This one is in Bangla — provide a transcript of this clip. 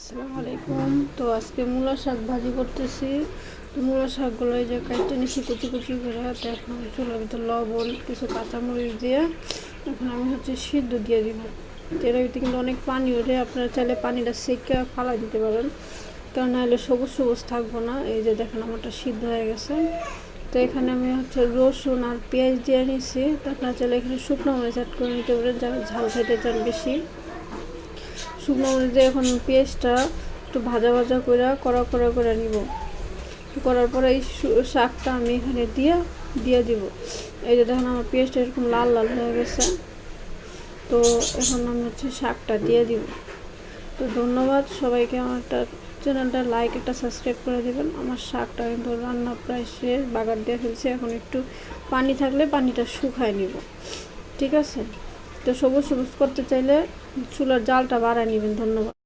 আসসালামু আলাইকুম। তো আজকে মূলা শাক ভাজি করতেছি। তো মূলা শাকগুলো এই যে কাটতে নিচ্ছি কুচি কুচি করে, তো এখন চুলার ভিতর লবণ, কিছু কাঁচামরিচ দিয়ে এখন আমি হচ্ছে সিদ্ধ দিয়ে দিব। এর ভিতরে কিন্তু অনেক পানি ওঠে, আপনারা চাইলে পানিটা সেকে ফালা দিতে পারেন। কারণ নাহলে সবুজ সবুজ থাকব না, এই যে দেখেন আমারটা সিদ্ধ হয়ে গেছে। তো এখানে আমি হচ্ছে রসুন আর পেঁয়াজ দিয়ে নিছি। তো আপনারা চাইলে এখানে শুকনো মরিচ অ্যাড করে নিতে পারেন, যারা ঝাল খেতে চান বেশি। শুকনো মরিচ এখন পেঁয়াজটা একটু ভাজা ভাজা করে কড়া কড়া করে নিব। করার পরে এই শাকটা আমি এখানে দিয়ে দিয়ে দিব। এই যে দেখেন আমার পেঁয়াজটা এরকম লাল লাল হয়ে গেছে। তো এখন আমি হচ্ছে শাকটা দিয়ে দিব। তো ধন্যবাদ সবাইকে আমার একটা চ্যানেলটা লাইক, একটা সাবস্ক্রাইব করে দেবেন। আমার শাকটা কিন্তু রান্না প্রায় শেষ বাগার দিয়ে ফেলছি। এখন একটু পানি থাকলে পানিটা শুকায় নিব। ঠিক আছে? তো সবুজ সবুজ করতে চাইলে চুলার জালটা বাড়ায় নেবেন ধন্যবাদ।